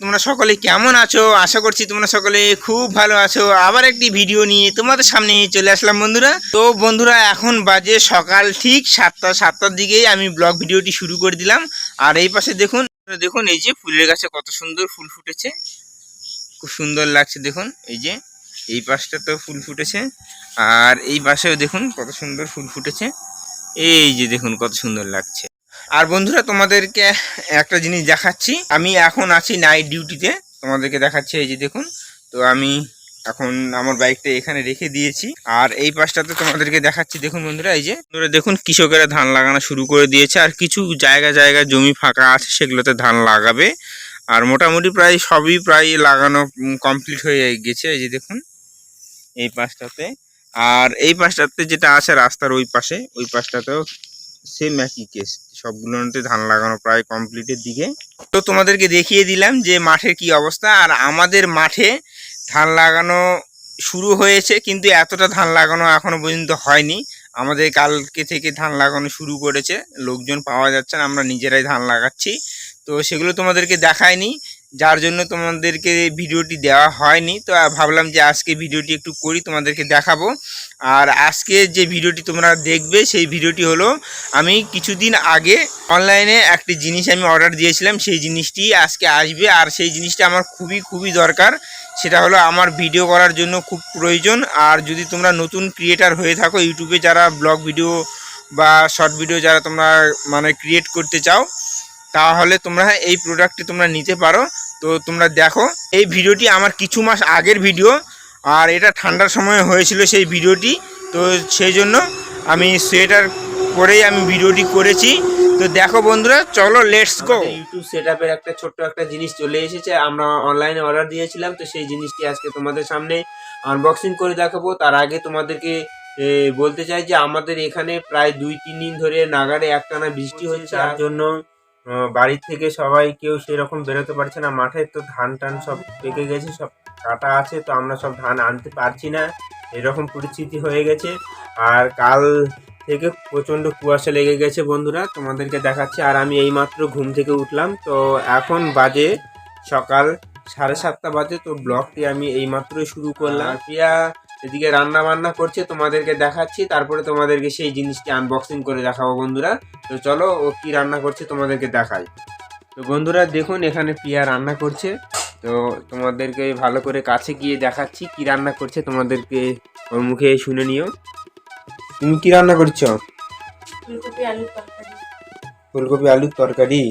তোমরা সকলে কেমন আছো? আশা করছি তোমরা সকলে খুব ভালো আছো। আবার একটি ভিডিও নিয়ে তোমাদের সামনে চলে আসলাম বন্ধুরা। তো বন্ধুরা, এখন বাজে সকাল ঠিক সাতটা, সাতটার দিকেই আমি ব্লগ ভিডিওটি শুরু করে দিলাম। আর এই পাশে দেখুন দেখুন এই যে ফুলের গাছে কত সুন্দর ফুল ফুটেছে। খুব সুন্দর লাগছে দেখুন, এই যে এই পাশটা তো ফুল ফুটেছে। আর এই পাশেও দেখুন কত সুন্দর ফুল ফুটেছে। এই যে দেখুন কত সুন্দর লাগছে। আর বন্ধুরা, তোমাদেরকে একটা জিনিস দেখাচ্ছি। আমি এখন আছি নাইট ডিউটিতে তোমাদেরকে দেখাচ্ছি, এই যে দেখুন, তো আমি এখন আমার বাইকটা এখানে রেখে দিয়েছি। আর এই পাশটাতে তোমাদেরকে দেখাচ্ছি, দেখুন বন্ধুরা, এই যে, বন্ধুরা, দেখুন, কৃষকেরা ধান লাগানো শুরু করে দিয়েছে। আর কিছু জায়গা জায়গা জমি ফাঁকা আছে, সেগুলোতে ধান লাগাবে। আর মোটামুটি প্রায় সবই প্রায় লাগানো কমপ্লিট হয়ে গেছে। এই যে দেখুন, এই পাশটাতে। আর এই পাশটাতে যেটা আছে রাস্তার ওই পাশে, ওই পাশটাতেও সেম একই কেস সবগুলোতে ধান লাগানো প্রায় কমপ্লিটের দিকে। তো তোমাদেরকে দেখিয়ে দিলাম যে মাঠের কি অবস্থা, আর আমাদের মাঠে ধান লাগানো শুরু হয়েছে, কিন্তু এতটা ধান লাগানো এখনও পর্যন্ত হয়নি। আমাদের কালকে থেকে ধান লাগানো শুরু করেছে, লোকজন পাওয়া যাচ্ছে না, আমরা নিজেরাই ধান লাগাচ্ছি। তো সেগুলো তোমাদেরকে দেখায়নি যার জন্য তোমাদেরকে ভিডিওটি দেওয়া হয়নি, তো ভাবলাম যে আজকে ভিডিওটি একটু করি, তোমাদেরকে দেখাবো। আর আজকে যে ভিডিওটি তোমরা দেখবে, সেই ভিডিওটি হলো, আমি কিছুদিন আগে অনলাইনে একটি জিনিস আমি অর্ডার দিয়েছিলাম, সেই জিনিসটি আজকে আসবে, আর সেই জিনিসটা আমার খুবই খুবই দরকার। সেটা হলো আমার ভিডিও করার জন্য খুব প্রয়োজন, আর যদি তোমরা নতুন ক্রিয়েটার হয়ে থাকো, ইউটিউবে যারা ব্লগ ভিডিও বা শর্ট ভিডিও যারা তোমরা মানে ক্রিয়েট করতে চাও তাহলে তোমরা এই প্রোডাক্টটি তোমরা নিতে পারো। তো তোমরা দেখো এই ভিডিওটি আমার কিছু মাস আগের ভিডিও আর এটা ঠান্ডার সময় হয়েছিল সেই ভিডিওটি। তো সেই জন্য আমি সোয়েটার পরেই আমি ভিডিওটি করেছি। তো দেখো বন্ধুরা চলো লেটস গো ইউটিউব সেটআপের একটা ছোট্ট একটা জিনিস চলে এসেছে। আমরা অনলাইনে অর্ডার দিয়েছিলাম তো সেই জিনিসটি আজকে তোমাদের সামনে আনবক্সিং করে দেখাবো। তার আগে তোমাদেরকে বলতে চাই যে আমাদের এখানে প্রায় দুই তিন দিন ধরে নাগারে একটানা বৃষ্টি হচ্ছে। তার জন্য বাড়ি থেকে সবাই কেউ সেরকম বেরোতে পারছে না। মাঠে তো ধান টান সব পেকে গেছে, সব কাটা আছে, তো আমরা সব ধান আনতে পারছি না। এরকম পরিস্থিতি হয়ে গেছে। আর কাল থেকে প্রচণ্ড কুয়াশা লেগে গেছে বন্ধুরা, তোমাদেরকে দেখাচ্ছি। আর আমি এইমাত্র ঘুম থেকে উঠলাম, তো এখন বাজে সকাল সাড়ে সাতটা বাজে, তো ব্লগটি আমি এইমাত্রই শুরু করলাম। প্রিয়া এদিকে রান্না বান্না করছে তোমাদেরকে দেখাচ্ছি তারপরে তোমাদেরকে সেই জিনিসটি আনবক্সিং করে দেখাবো বন্ধুরা। তো চলো ও কি রান্না করছে তোমাদেরকে দেখাই। তো বন্ধুরা দেখুন এখানে প্রিয়া রান্না করছে। তো তোমাদেরকে ভালো করে কাছে গিয়ে দেখাচ্ছি কি রান্না করছে তোমাদেরকে ওর মুখে শুনে নিও। তুমি কি রান্না করছ? ফুলকপি আলুর তরকারি। ফুলকপি আলুর তরকারি।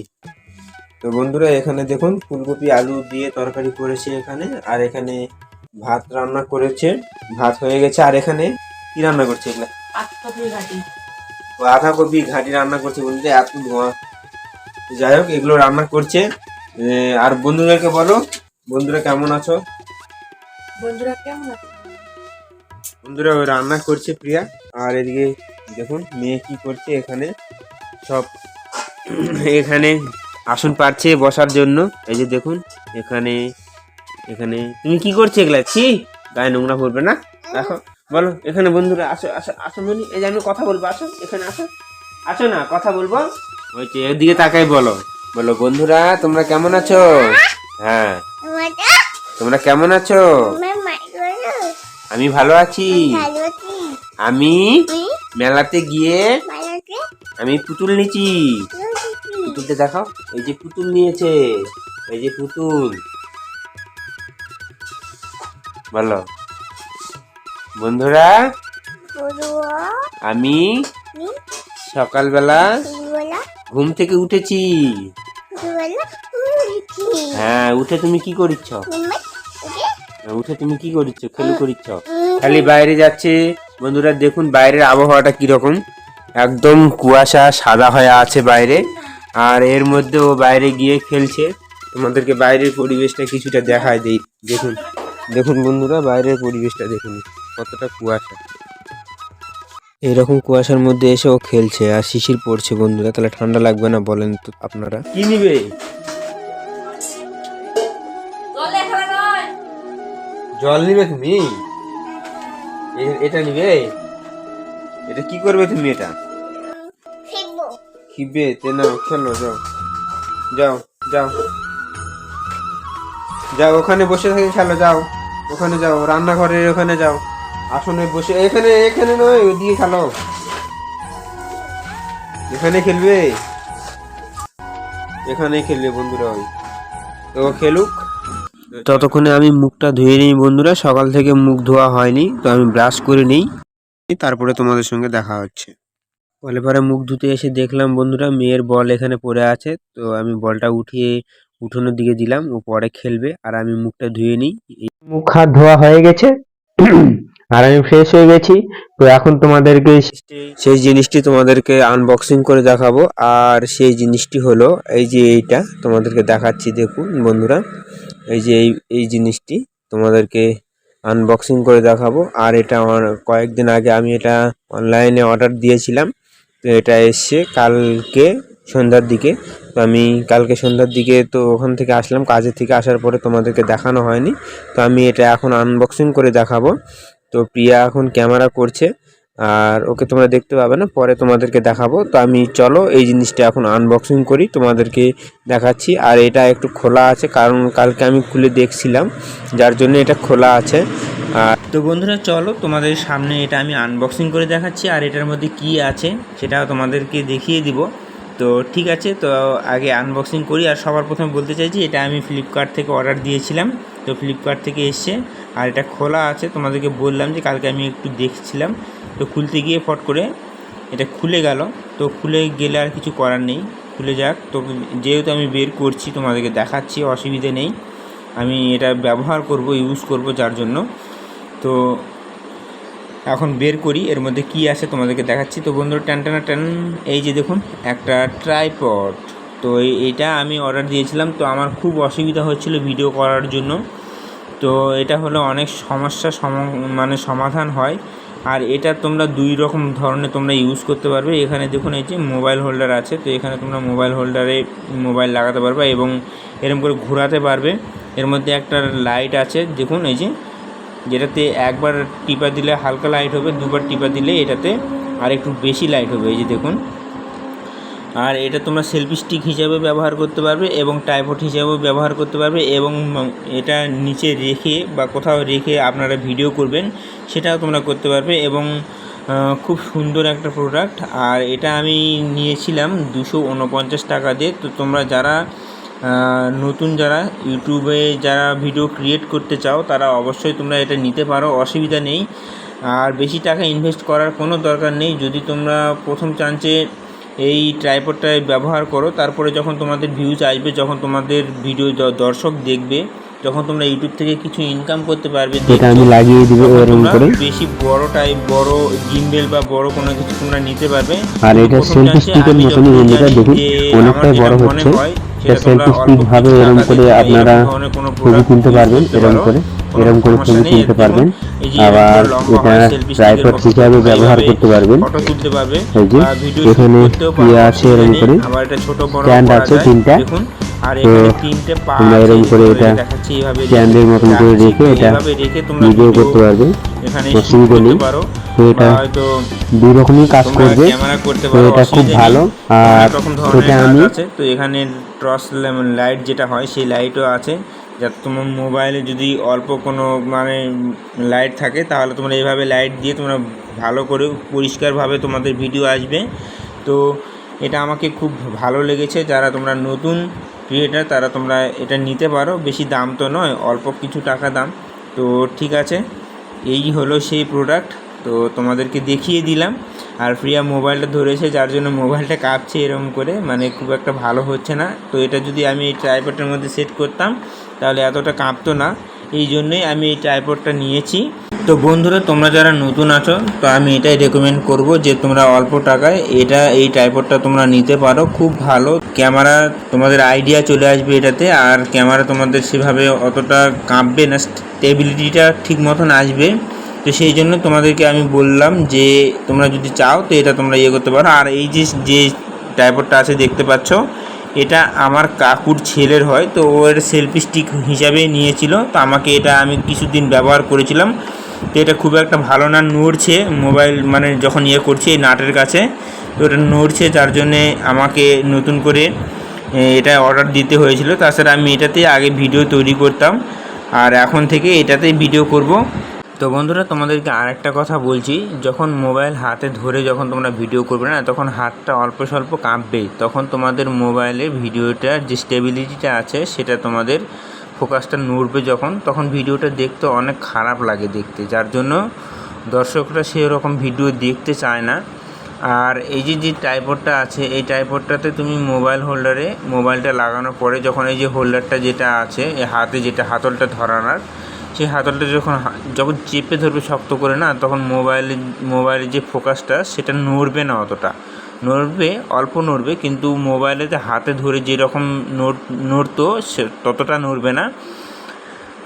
তো বন্ধুরা এখানে দেখুন ফুলকপি আলু দিয়ে তরকারি করেছে এখানে। আর এখানে ভাত রান্না করেছে ভাত হয়ে গেছে আর এখানে কি রান্না করছে এগুলা? বাঁধাকপি ঘাটি। রান্না করছে বলতে এত ধোঁয়া। যাই হোক এগুলো রান্না করছে। আর বন্ধুদেরকে বলো বন্ধুরা কেমন আছো? বন্ধুরা কেমন আছে? বন্ধুরা ওই রান্না করছে প্রিয়া। আর এদিকে দেখুন মেয়ে কি করছে এখানে। সব এখানে আসন পারছে বসার জন্য। এই যে দেখুন এখানে এখানে। তুমি কি করছ এগুলা? ছি গায়ে নোংরা পড়বে না? দেখো বলো এখানে বন্ধুরা আসো আসো আসো মনি। এই যে আমি কথা বলব আসো এখানে আসো। আসো না কথা বলব। ওই যে এদিকে তাকাই বলো। বলো বন্ধুরা তোমরা কেমন আছো? হ্যাঁ। তোমরা কেমন আছো? আমি ভালো আছি। আমি মেলাতে গিয়ে আমি পুতুল নিয়েছি। পুতুলটা দেখাও। এই যে পুতুল নিয়েছে। এই যে পুতুল। বলো। বন্ধুরা আমি সকালবেলা ঘুম থেকে উঠেছি। হ্যাঁ উঠে তুমি কি করিচ্ছ? উঠে তুমি কি করিচ্ছ? খেলু করিচ্ছ? খালি বাইরে যাচ্ছে। বন্ধুরা দেখুন বাইরের আবহাওয়াটা কীরকম। একদম কুয়াশা সাদা হয়ে আছে বাইরে। আর এর মধ্যে ও বাইরে গিয়ে খেলছে। তোমাদেরকে বাইরের পরিবেশটা কিছুটা দেখায় দেই। দেখুন। দেখুন বন্ধুরা বাইরের পরিবেশটা দেখুন কতটা কুয়াশা। এরকম কুয়াশার মধ্যে এসে ও খেলছে আর শিশির পড়ছে বন্ধুরা তাহলে ঠান্ডা লাগবে না বলেন তো আপনারা। কি নিবে? জল নিবে তুমি? এ- এটা নিবে? এটা কি করবে তুমি এটা? খিবে তে না খেলো যাও। যাও যাও। যাও, ওখানে বসে থেকে খেলো, যাও। ওখানে যাও, রান্নাঘরের ওখানে যাও। আসনে বসে, এখানে এখানে নয়, ওদিকে খেলো। এখানে খেলবে? এখানেই খেলবে বন্ধুরা ওই। তো খেলুক। ততক্ষণে আমি মুখটা ধুয়ে নিই বন্ধুরা, সকাল থেকে মুখ ধোয়া হয়নি, তো আমি ব্রাশ করে নিই। তারপরে তোমাদের সঙ্গে দেখা হচ্ছে। বলে পরে মুখ ধুতে এসে দেখলাম বন্ধুরা, মেয়ের বল এখানে পড়ে আছে, তো আমি বলটা উঠিয়ে উঠোনের দিকে দিলাম ও পরে খেলবে। আর আমি মুখটা ধুয়ে নিই। মুখ হাত ধোয়া হয়ে গেছে। আর আমি ফ্রেশ হয়ে গেছি। তো এখন তোমাদেরকে সেই জিনিসটি তোমাদেরকে আনবক্সিং করে দেখাবো। আর সেই জিনিসটি হলো এই যে এইটা তোমাদেরকে দেখাচ্ছি দেখুন বন্ধুরা। এই যে এই এই জিনিসটি তোমাদেরকে আনবক্সিং করে দেখাবো। আর এটা কয়েকদিন আগে আমি এটা অনলাইনে অর্ডার দিয়েছিলাম। তো এটা এসছে কালকে সন্ধ্যার দিকে। তো আমি কালকে সন্ধ্যার দিকে তো ওখান থেকে আসলাম, কাজের থেকে আসার পরে তোমাদেরকে দেখানো হয়নি। তো আমি এটা এখন আনবক্সিং করে দেখাবো। তো প্রিয়া এখন ক্যামেরা করছে, আর ওকে তোমরা দেখতে পাবে না, পরে তোমাদেরকে দেখাবো। তো আমি চলো এই জিনিসটা এখন আনবক্সিং করি, তোমাদেরকে দেখাচ্ছি। আর এটা একটু খোলা আছে, কারণ কালকে আমি খুলে দেখছিলাম, যার জন্য এটা খোলা আছে। আর তো বন্ধুরা, চলো তোমাদের সামনে এটা আমি আনবক্সিং করে দেখাচ্ছি, আর এটার মধ্যে কি আছে সেটা তোমাদেরকে দেখিয়ে দিব। তো ঠিক আছে, তো আগে আনবক্সিং করি। আর সবার প্রথমে বলতে চাইছি, এটা আমি ফ্লিপকার্ট থেকে অর্ডার দিয়েছিলাম। তো ফ্লিপকার্ট থেকে এসছে। আর এটা খোলা আছে, তোমাদেরকে বললাম যে কালকে আমি একটু দেখছিলাম। তো খুলতে গিয়ে ফট করে এটা খুলে গেল। তো খুলে গেলে আর কিছু করার নেই। খুলে যাক। তো যেহেতু আমি বের করছি, তোমাদেরকে দেখাচ্ছি, অসুবিধে নেই। আমি এটা ব্যবহার করব ইউজ করব যার জন্য। তো এখন বের করি, এর মধ্যে কি আছে তোমাদেরকে দেখাচ্ছি। তো বন্ধুরা, টান, টানা, টান, এই যে দেখুন, একটা ট্রাইপড তো এটা আমি অর্ডার দিয়েছিলাম, তো আমার খুব অসুবিধা হচ্ছিল ভিডিও করার জন্য। তো এটা হলো অনেক সমস্যা, সম মানে সমাধান হয়। আর এটা তোমরা দুই রকম ধরনের তোমরা ইউজ করতে পারবে। এখানে দেখুন, এই যে মোবাইল হোল্ডার আছে, তো এখানে তোমরা মোবাইল হোল্ডারে মোবাইল লাগাতে পারবে এবং এরকম করে ঘোরাতে পারবে। এর মধ্যে একটা লাইট আছে, দেখুন, এই যে যেটাতে একবার টিপা দিলে হালকা লাইট হবে, দুবার টিপা দিলে এটাতে আর একটু বেশি লাইট হবে, এই যে দেখুন। আর এটা তোমরা সেলফি স্টিক হিসাবে ব্যবহার করতে পারবে এবং টাইপড হিসাবেও ব্যবহার করতে পারবে এবং এটা নিচে রেখে বা কোথাও রেখে আপনারা ভিডিও করবেন, সেটাও তোমরা করতে পারবে এবং খুব সুন্দর একটা প্রোডাক্ট আর এটা আমি নিয়েছিলাম দুশো উনপঞ্চাশ টাকা দিয়ে। তো তোমরা যারা নতুন যারা ইউটিউবে যারা ভিডিও ক্রিয়েট করতে চাও তারা অবশ্যই তোমরা এটা নিতে পারো অসুবিধা নেই। আর বেশি টাকা ইনভেস্ট করার কোনো দরকার নেই। যদি তোমরা প্রথম চান্সে এই ট্রাইপডটায় ব্যবহার করো তারপরে যখন তোমাদের ভিউজ আসবে যখন তোমাদের ভিডিও দর্শক দেখবে যখন তোমরা ইউটিউব থেকে কিছু ইনকাম করতে পারবে এটা আমি লাগিয়ে দিব এরকম তোমরা করে। বেশি বড় টাইপ বড় জিম্বেল বা বড় কোনো কিছু তোমরা নিতে পারবে। আর এটা সেলফি স্টিকের মতনই অনেকটাই বড় হচ্ছে। সেলফি স্টিক ভাবে এরকম করে আপনারা ছবি তুলতে কিনতে পারবেন এরকম করে এরকম করে ছবি তুলতে পারবেন। আবার এটা ট্রাইপড হিসাবে ব্যবহার করতে পারবেন। এই যে এখানে ইয়ে আছে এরকম করে? স্ট্যান্ড আছে তিনটা। আর এখানে তিনটে পা এরকম করে এটা মতন করে রেখে এটা ভিডিও করতে অসুবিধা নেই। তো এটা হয়তো দুই রকমই কাজ করবে। ক্যামেরা করতে তো পারো। এটা খুব ভালো। আর ধরনের এটা আমি আছে। তো এখানে টর্চ লাইট যেটা হয় সেই লাইটও আছে। যাতে তোমার মোবাইলে যদি অল্প কোনো মানে লাইট থাকে তাহলে তোমরা এইভাবে লাইট দিয়ে তোমরা ভালো করে পরিষ্কারভাবে তোমাদের ভিডিও আসবে। তো এটা আমাকে খুব ভালো লেগেছে। যারা তোমরা নতুন ক্রিয়েটার তারা তোমরা এটা নিতে পারো। বেশি দাম তো নয়, অল্প কিছু টাকা দাম। তো ঠিক আছে, এই হলো সেই প্রোডাক্ট তো তোমাদেরকে দেখিয়ে দিলাম। আর প্রিয়া মোবাইলটা ধরেছে, যার জন্য মোবাইলটা কাঁপছে এরকম করে। মানে খুব একটা ভালো হচ্ছে না। তো এটা যদি আমি এই ট্রাইপ্যাডের মধ্যে সেট করতাম, তাহলে এতটা কাঁপতো না। এই জন্যই আমি এই ট্রাইপডটা নিয়েছি। তো বন্ধুরা, তোমরা যারা নতুন আছো, তো আমি এটাই রেকমেন্ড করব যে তোমরা অল্প টাকায় এটা, এই ট্রাইপডটা তোমরা নিতে পারো। খুব ভালো ক্যামেরা তোমাদের আইডিয়া চলে আসবে এটাতে, আর ক্যামেরা তোমাদের সেভাবে অতটা কাঁপবে না স্টেবিলিটিটা ঠিক মতন আসবে। তো সেই জন্য তোমাদেরকে আমি বললাম যে, তোমরা যদি চাও, তো এটা তোমরা ইয়ে করতে পারো। আর এই যে যে টাইপরটা আছে, দেখতে পাচ্ছ এটা আমার কাকুর ছেলের হয়, তো ওর সেলফি স্টিক হিসাবে নিয়েছিল, তো আমাকে এটা আমি কিছুদিন ব্যবহার করেছিলাম। তো এটা খুব একটা ভালো না, নড়ছে মোবাইল মানে যখন ইয়ে করছে এই নাটের কাছে, তো এটা নড়ছে, যার জন্যে আমাকে নতুন করে এটা অর্ডার দিতে হয়েছিল। তাছাড়া আমি এটাতেই আগে ভিডিও তৈরি করতাম, আর এখন থেকে এটাতেই ভিডিও করব। তো বন্ধুরা, তোমাদেরকে আরেকটা কথা বলছি। যখন মোবাইল হাতে ধরে যখন তোমরা ভিডিও করবে না, তখন হাতটা অল্প স্বল্প কাঁপবে। তখন তোমাদের মোবাইলে ভিডিওটার যে স্টেবিলিটিটা আছে, সেটা তোমাদের ফোকাসটা নড়বে যখন। তখন ভিডিওটা দেখতে অনেক খারাপ লাগে দেখতে। যার জন্য দর্শকরা সেরকম ভিডিও দেখতে চায় না। আর এই যে যে টাইপডটা আছে, এই টাইপডটাতে তুমি মোবাইল হোল্ডারে মোবাইলটা লাগানোর পরে যখন এই যে হোল্ডারটা যেটা আছে, এই হাতে যেটা, হাতলটা ধরানোর সেই হাতলটা যখন যখন চেপে ধরবে শক্ত করে না, তখন মোবাইলে, মোবাইলের যে ফোকাসটা, সেটা নড়বে না অতটা। নড়বে, অল্প নড়বে, কিন্তু মোবাইলেতে হাতে ধরে যেরকম নড়, নড়তো, সে ততটা নড়বে না।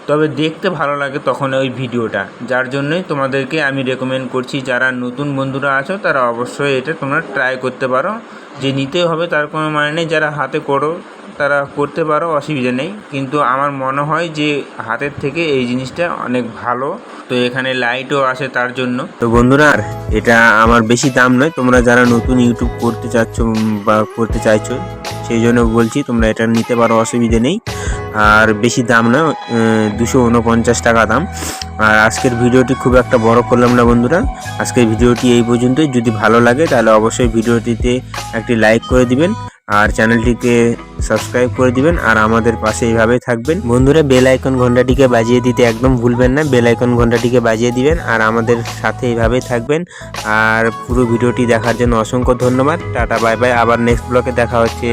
তবে দেখতে ভালো লাগে তখন ওই ভিডিওটা। যার জন্যই তোমাদেরকে আমি রেকমেন্ড করছি, যারা নতুন বন্ধুরা আছো, তারা অবশ্যই এটা তোমরা ট্রাই করতে পারো। যে নিতে হবে, তার কোনো মানে নেই। যারা হাতে করো তারা করতে পারো, অসুবিধা নেই। কিন্তু আমার মনে হয় যে হাতের থেকে এই জিনিসটা অনেক ভালো। তো এখানে লাইটও আসে তার জন্য। তো বন্ধুরা আর এটা আমার বেশি দাম নয়। তোমরা যারা নতুন ইউটিউব করতে চাচ্ছ বা করতে চাইছো, সেই জন্য বলছি তোমরা এটা নিতে পারো, অসুবিধে নেই। আর বেশি দাম নয় দুশো উনপঞ্চাশ টাকা দাম। আর আজকের ভিডিওটি খুব একটা বড় করলাম না বন্ধুরা। আজকের ভিডিওটি এই পর্যন্তই। যদি ভালো লাগে, তাহলে অবশ্যই ভিডিওটিতে একটি লাইক করে দিবেন। আর চ্যানেলটিকে সাবস্ক্রাইব করে দিবেন আর আমাদের পাশে এইভাবেই থাকবেন। বন্ধুরা, বেল আইকন ঘন্টাটিকে বাজিয়ে দিতে একদম ভুলবেন না। বেল আইকন ঘন্টাটিকে বাজিয়ে দিবেন আর আমাদের সাথে এইভাবেই থাকবেন। আর পুরো ভিডিওটি দেখার জন্য অসংখ্য ধন্যবাদ। Tata, bye bye. আবার নেক্সট ব্লকে দেখা হচ্ছে।